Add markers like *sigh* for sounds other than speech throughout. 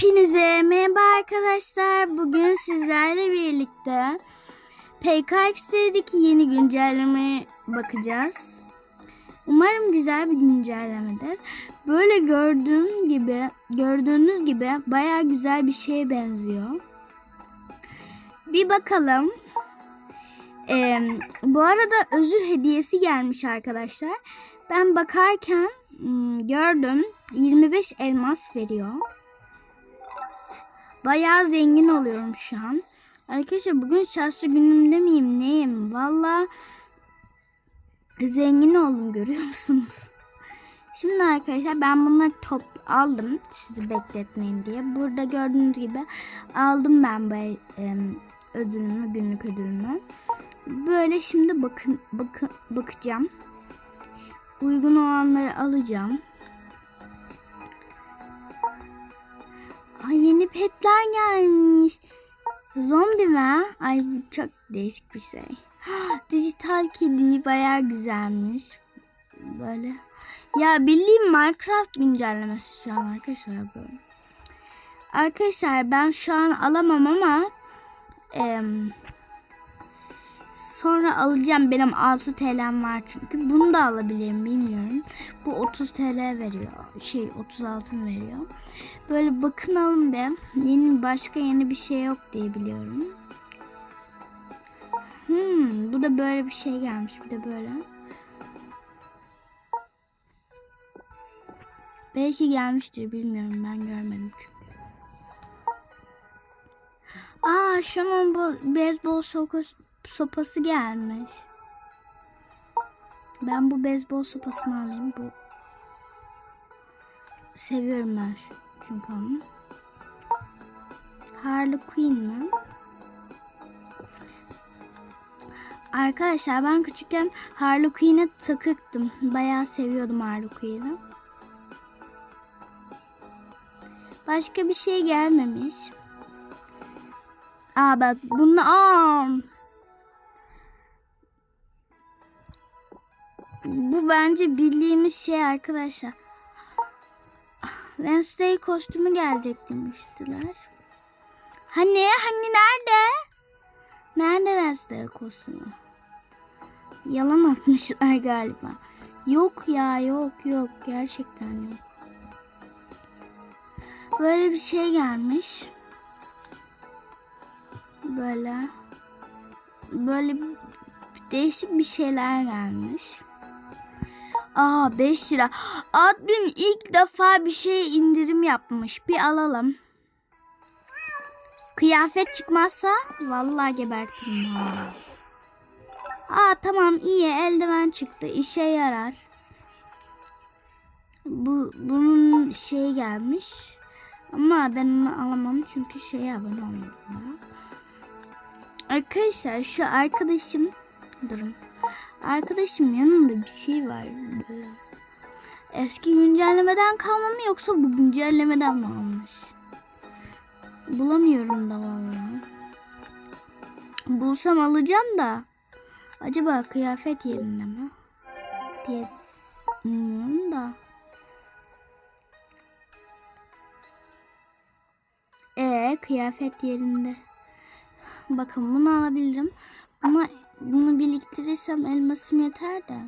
Hepinize merhaba arkadaşlar. Bugün sizlerle birlikte PKX'deki yeni güncellemeye bakacağız. Umarım güzel bir güncellemedir. Böyle gördüğüm gibi, gördüğünüz gibi baya güzel bir şeye benziyor. Bir bakalım. Ee, bu arada özür hediyesi gelmiş arkadaşlar. Ben bakarken hmm, gördüm 25 elmas veriyor. Bayağı zengin oluyorum şu an. Arkadaşlar bugün şanslı günümde miyim neyim? Valla zengin oldum görüyor musunuz? Şimdi arkadaşlar ben bunları top aldım sizi bekletmeyin diye. Burada gördüğünüz gibi aldım ben bu ödülümü günlük ödülümü. Böyle şimdi bakın bakın bakacağım. Uygun olanları alacağım. Ay yeni petler gelmiş. Zombi mi? Ay bu çok değişik bir şey. *gasps* Dijital kedi bayağı güzelmiş. Böyle. Ya bildiğim Minecraft güncellemesi şu an arkadaşlar böyle. Arkadaşlar ben şu an alamam ama em, sonra alacağım. Benim 6 TL'm var çünkü. Bunu da alabilirim bilmiyorum. Bu 30 TL veriyor. Şey 36 veriyor. Böyle bakınalım be. Yeni başka yeni bir şey yok diye biliyorum. Hmm, bu da böyle bir şey gelmiş. Bir de böyle. Belki gelmiştir bilmiyorum ben görmedim çünkü. Aa şunun bu beyzbol sopası, sopası gelmiş. Ben bu beyzbol sopasını alayım. Bu seviyorum ben şu- çünkü onu. Harley Quinn mi? Arkadaşlar ben küçükken Harley Quinn'e takıktım. Bayağı seviyordum Harley Quinn'i. Başka bir şey gelmemiş. Aa bak bunu aa. Bu bence bildiğimiz şey arkadaşlar. Wednesday kostümü gelecek demiştiler. Hani hani nerede? Nerede Wednesday kostümü? Yalan atmışlar galiba. Yok ya yok yok gerçekten yok. Böyle bir şey gelmiş. Böyle. Böyle değişik bir şeyler gelmiş. Aa 5 lira. Admin ilk defa bir şey indirim yapmış. Bir alalım. Kıyafet çıkmazsa vallahi gebertirim. Aa tamam iyi eldiven çıktı. işe yarar. Bu bunun şey gelmiş. Ama ben onu alamam çünkü şeye abone olmadım daha. Arkadaşlar şu arkadaşım durun. Arkadaşım yanında bir şey var böyle. Eski güncellemeden kalma mı yoksa bu güncellemeden mi almış? Bulamıyorum da vallahi. Bulsam alacağım da. Acaba kıyafet yerinde mi? Diye bilmiyorum da. Ee kıyafet yerinde. Bakın bunu alabilirim. Ama bunu biriktirirsem elmasım yeter de.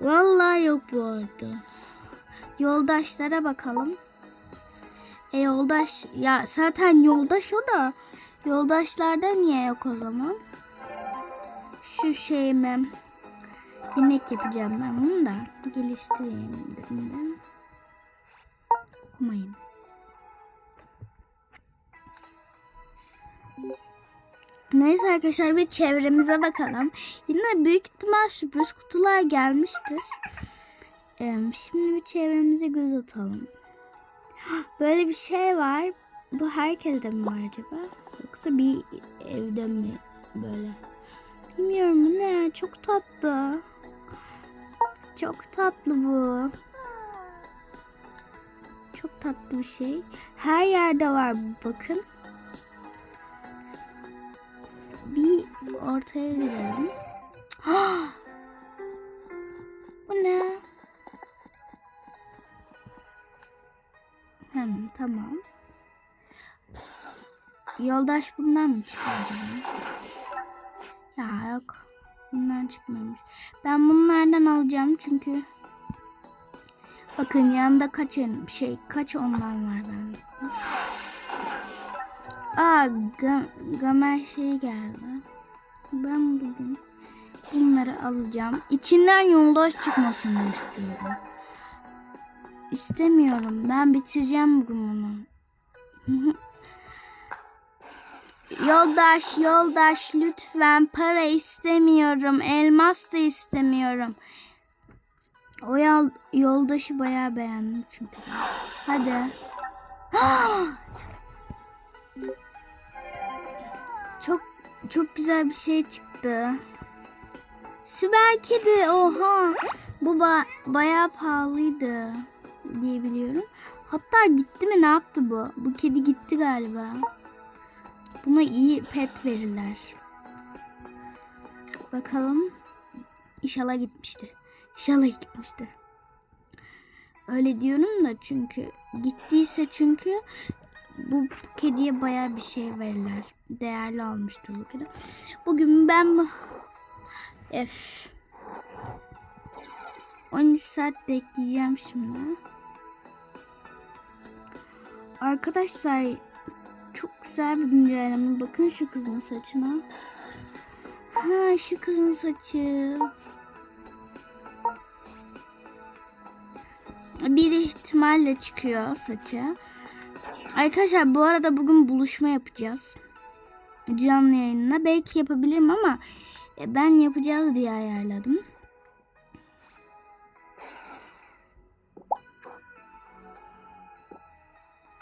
Vallahi yok bu arada. Yoldaşlara bakalım. E yoldaş ya zaten yoldaş o da. Yoldaşlarda niye yok o zaman? Şu şeyime inek yapacağım ben bunu da geliştireyim dedim ben. Okumayayım. Neyse arkadaşlar bir çevremize bakalım. Yine büyük ihtimal sürpriz kutular gelmiştir. Şimdi bir çevremize göz atalım. *gasps* Böyle bir şey var. Bu herkeste mi var acaba? Yoksa bir evde mi böyle? Bilmiyorum bu ne? Çok tatlı. Çok tatlı bu. Çok tatlı bir şey. Her yerde var bakın. Bir ortaya girelim. *gasps* Bu ne? Hem tamam. Yoldaş bundan mı acaba? Ya yok. Bunlar çıkmamış. Ben bunlardan alacağım çünkü bakın yanında kaç şey kaç ondan var bende. Aa ga- gamer şey geldi. Ben bugün bunları alacağım. İçinden yoldaş çıkmasını istiyorum. İstemiyorum. Ben bitireceğim bugün bunu. *laughs* Yoldaş, yoldaş lütfen para istemiyorum. Elmas da istemiyorum. O yol, yoldaşı bayağı beğendim çünkü. Hadi. *gasps* çok güzel bir şey çıktı. Siber kedi oha. Bu ba- bayağı pahalıydı diye biliyorum. Hatta gitti mi ne yaptı bu? Bu kedi gitti galiba. Buna iyi pet verirler. Bakalım. İnşallah gitmiştir. İnşallah gitmiştir. Öyle diyorum da çünkü gittiyse çünkü bu kediye baya bir şey verirler. Değerli almıştır bu kedi. Bugün ben F 13 saat bekleyeceğim şimdi. Arkadaşlar çok güzel bir güncelleme. Bakın şu kızın saçına. Ha şu kızın saçı. Bir ihtimalle çıkıyor saçı. Arkadaşlar bu arada bugün buluşma yapacağız. Canlı yayınla. Belki yapabilirim ama e, ben yapacağız diye ayarladım.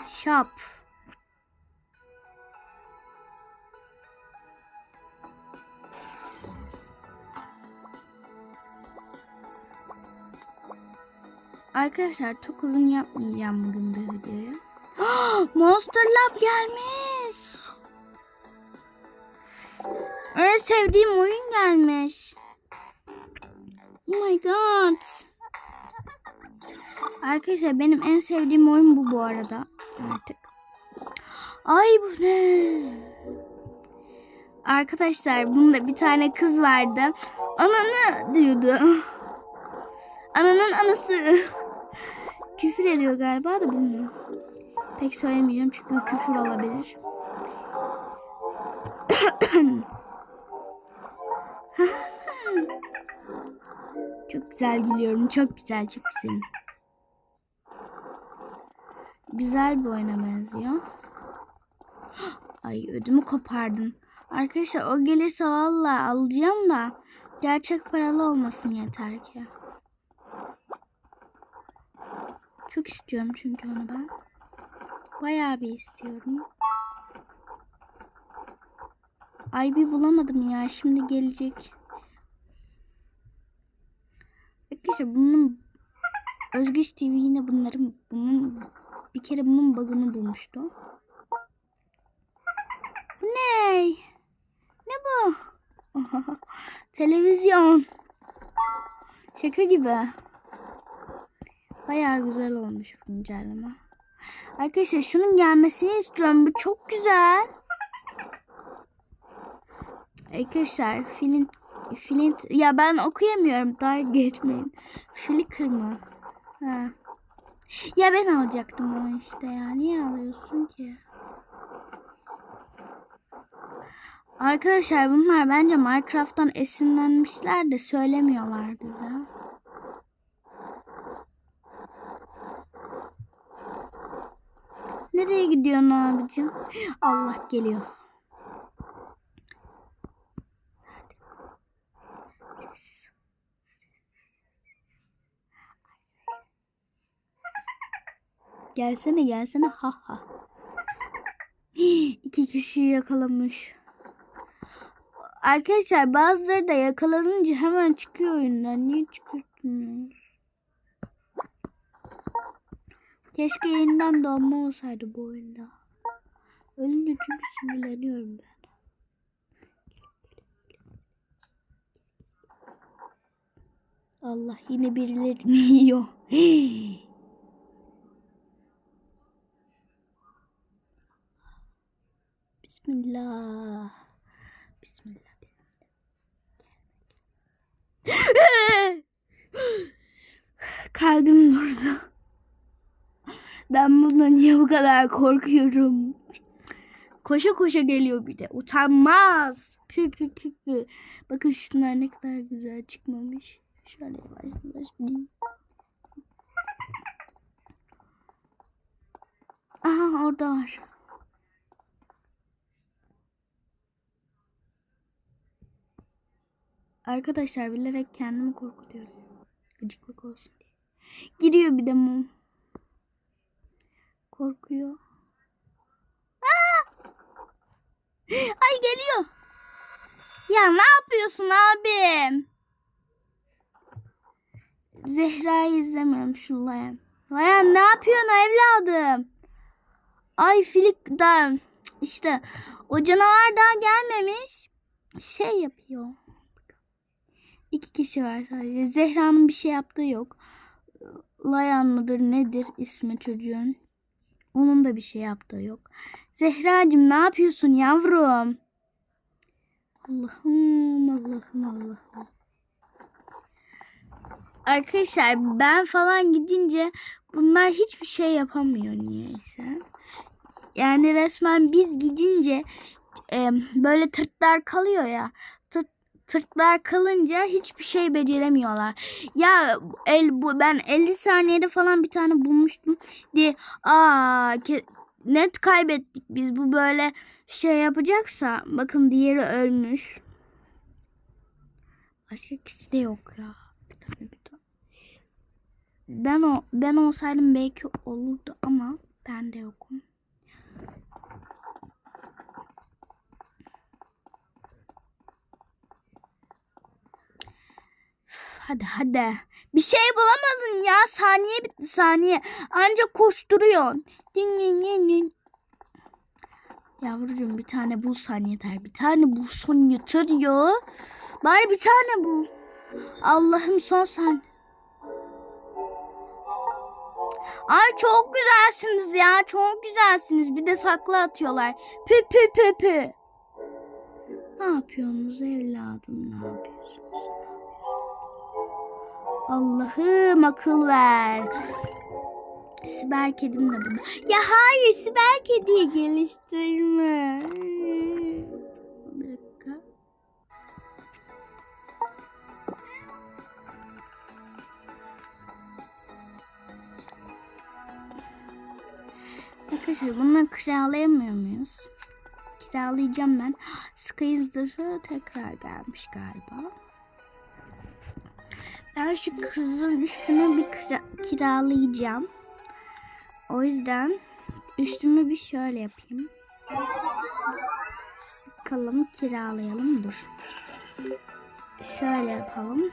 Shop. Arkadaşlar çok uzun yapmayacağım bugün bu videoyu. *gasps* Monster Lab gelmiş. En sevdiğim oyun gelmiş. Oh my god. Arkadaşlar benim en sevdiğim oyun bu bu arada. Artık. Ay bu ne? Arkadaşlar bunda bir tane kız vardı. Ananı diyordu. *laughs* Ananın anası. *laughs* Küfür ediyor galiba da bunu. Pek söylemeyeceğim çünkü küfür olabilir. *coughs* çok güzel gülüyorum. Çok güzel, çok güzel. Güzel bir oyuna benziyor. *gasps* Ay ödümü kopardın. Arkadaşlar o gelirse valla alacağım da gerçek paralı olmasın yeter ki. Çok istiyorum çünkü onu ben. Bayağı bir istiyorum. Ay bir bulamadım ya. Şimdi gelecek. Arkadaşlar bunun Özgüç TV yine bunların bunun bir kere bunun bug'ını bulmuştu. Bu ne? Ne bu? *laughs* Televizyon. Şaka gibi. Bayağı güzel olmuş bu güncelleme. Arkadaşlar şunun gelmesini istiyorum. Bu çok güzel. Arkadaşlar Flint Flint ya ben okuyamıyorum daha geçmeyin. Flickr mı? Ha. Ya ben alacaktım onu işte ya. Niye alıyorsun ki? Arkadaşlar bunlar bence Minecraft'tan esinlenmişler de söylemiyorlar bize. Nereye gidiyorsun abicim? Allah geliyor. Gelsene gelsene ha ha. İki kişiyi yakalamış. Arkadaşlar bazıları da yakalanınca hemen çıkıyor oyundan. Niye çıkıyorsunuz? Keşke yeniden doğma olsaydı bu oyunda. Ölünce çünkü sinirleniyorum ben. Allah yine birilerini *laughs* yiyor. Bismillah. Bismillah. Bismillah. *gasps* Kalbim durdu. Ben bundan niye bu kadar korkuyorum? Koşa koşa geliyor bir de. Utanmaz. Pü pü pü pü. Bakın şunlar ne kadar güzel çıkmamış. Şöyle yavaş yavaş. Aha orada var. Arkadaşlar bilerek kendimi korkutuyorum. Gıcıklık olsun diye. Gidiyor bir de mum. Korkuyor. Ay geliyor. Ya ne yapıyorsun abim? Zehra'yı izlemiyorum şu Layan. Layan ne yapıyorsun evladım? Ay Filik da işte o canavar daha gelmemiş. Şey yapıyor. İki kişi var sadece. Zehra'nın bir şey yaptığı yok. Layan mıdır nedir ismi çocuğun? Onun da bir şey yaptığı yok. Zehracığım ne yapıyorsun yavrum? Allah'ım Allah'ım Allah'ım. Arkadaşlar ben falan gidince bunlar hiçbir şey yapamıyor niyeyse. Yani resmen biz gidince e, böyle tırtlar kalıyor ya. Tırt, tırtlar kalınca hiçbir şey beceremiyorlar. Ya el bu ben 50 saniyede falan bir tane bulmuştum diye aa ke- net kaybettik biz bu böyle şey yapacaksa bakın diğeri ölmüş. Başka kişi de yok ya. Bir tane bir tane. Ben o ben olsaydım belki olurdu ama ben de yokum. Hadi hadi. Bir şey bulamadın ya. Saniye bitti saniye. Ancak koşturuyorsun. Din, din, din, din. Yavrucuğum bir tane bulsan yeter. Bir tane bulsan yeter ya. Bari bir tane bul. Allah'ım son sen. Ay çok güzelsiniz ya. Çok güzelsiniz. Bir de sakla atıyorlar. Pü pü pü pü. Ne yapıyorsunuz evladım? Ne yapıyorsunuz? Allah'ım akıl ver. Siber kedim de burada. Ya hayır siber kediyi geliştirme. Bir dakika. Arkadaşlar bunları kiralayamıyor muyuz? Kiralayacağım ben. Sky zırhı tekrar gelmiş galiba. Ben şu kızın üstünü bir kira- kiralayacağım. O yüzden üstümü bir şöyle yapayım. Bakalım kiralayalım dur. Şöyle yapalım.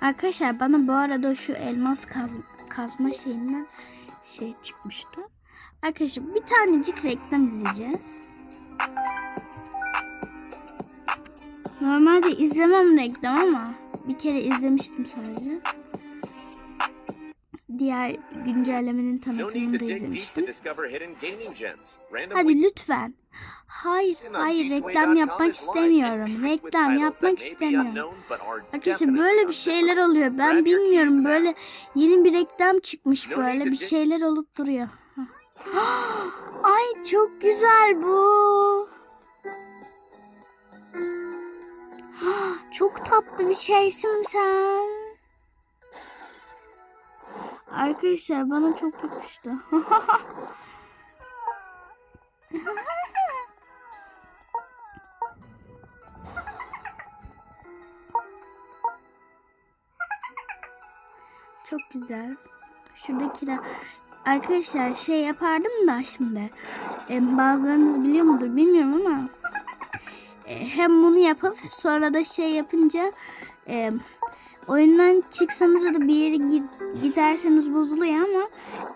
Arkadaşlar bana bu arada şu elmas kaz kazma şeyinden şey çıkmıştı. Arkadaşlar bir tanecik reklam izleyeceğiz. Normalde izlemem reklam ama bir kere izlemiştim sadece. Diğer güncellemenin tanıtımını da izlemiştim. Hadi lütfen. Hayır, hayır reklam yapmak istemiyorum. Reklam yapmak istemiyorum. Arkadaşlar böyle bir şeyler oluyor. Ben bilmiyorum böyle yeni bir reklam çıkmış böyle bir şeyler olup duruyor. *gasps* Ay çok güzel bu. *gasps* Çok tatlı bir şeysin sen. Arkadaşlar bana çok yakıştı. *laughs* Çok güzel. Şurada kira. Arkadaşlar şey yapardım da şimdi. Bazılarınız biliyor mudur bilmiyorum ama e, hem bunu yapıp sonra da şey yapınca e, oyundan çıksanız da bir yere gi- giderseniz bozuluyor ama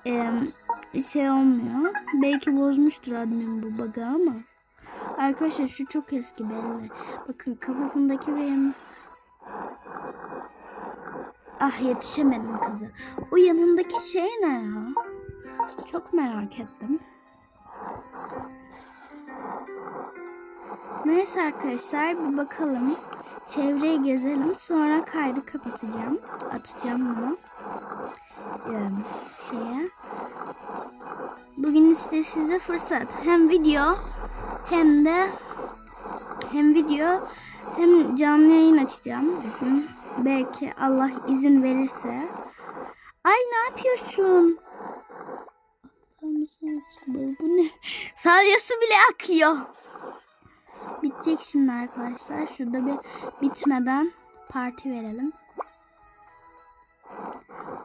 e, şey olmuyor. Belki bozmuştur admin bu bug'ı ama. Arkadaşlar şu çok eski belli. Bakın kafasındaki benim Ah yetişemedim kızı. O yanındaki şey ne ya? Çok merak ettim. Neyse arkadaşlar bir bakalım. Çevreyi gezelim. Sonra kaydı kapatacağım. Atacağım bunu. Ee, şeye. Bugün işte size fırsat. Hem video hem de hem video hem canlı yayın açacağım. Belki Allah izin verirse. Ay ne yapıyorsun? Bu ne? Salyası bile akıyor. Bitecek şimdi arkadaşlar. Şurada bir bitmeden parti verelim.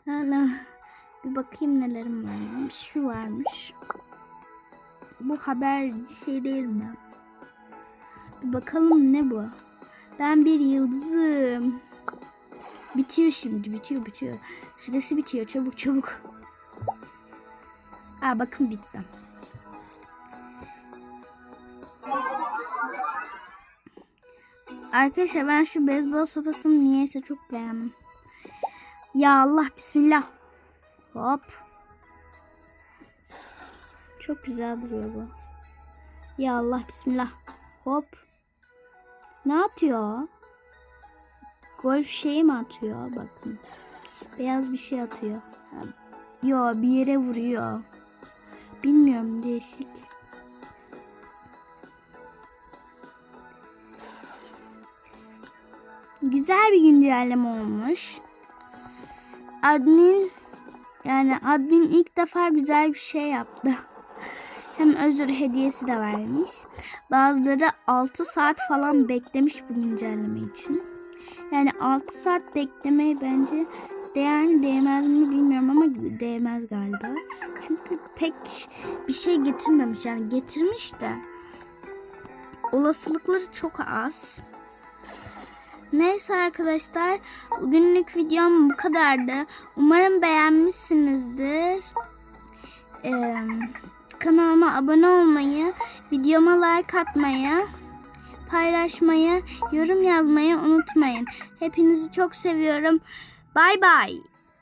Hala bir bakayım nelerim varmış. Şu varmış. Bu haber şey değil mi? Bir bakalım ne bu? Ben bir yıldızım. Bitiyor şimdi. Bitiyor bitiyor. Süresi bitiyor. Çabuk çabuk. Aa bakın bitti. Arkadaşlar ben şu beyzbol sopasını niyeyse çok beğendim. Ya Allah bismillah. Hop. Çok güzel duruyor bu. Ya Allah bismillah. Hop. Ne atıyor? Golf şeyi mi atıyor? Bakın. Beyaz bir şey atıyor. Yo bir yere vuruyor. Bilmiyorum değişik. Güzel bir güncelleme olmuş. Admin yani admin ilk defa güzel bir şey yaptı. *laughs* Hem özür hediyesi de vermiş. Bazıları 6 saat falan beklemiş bu güncelleme için. Yani 6 saat beklemeye bence değer mi değmez mi bilmiyorum ama değmez galiba. Çünkü pek bir şey getirmemiş. Yani getirmiş de olasılıkları çok az. Neyse arkadaşlar bugünlük videom bu kadardı. Umarım beğenmişsinizdir. Ee, kanalıma abone olmayı, videoma like atmayı, paylaşmayı, yorum yazmayı unutmayın. Hepinizi çok seviyorum. Bay bay.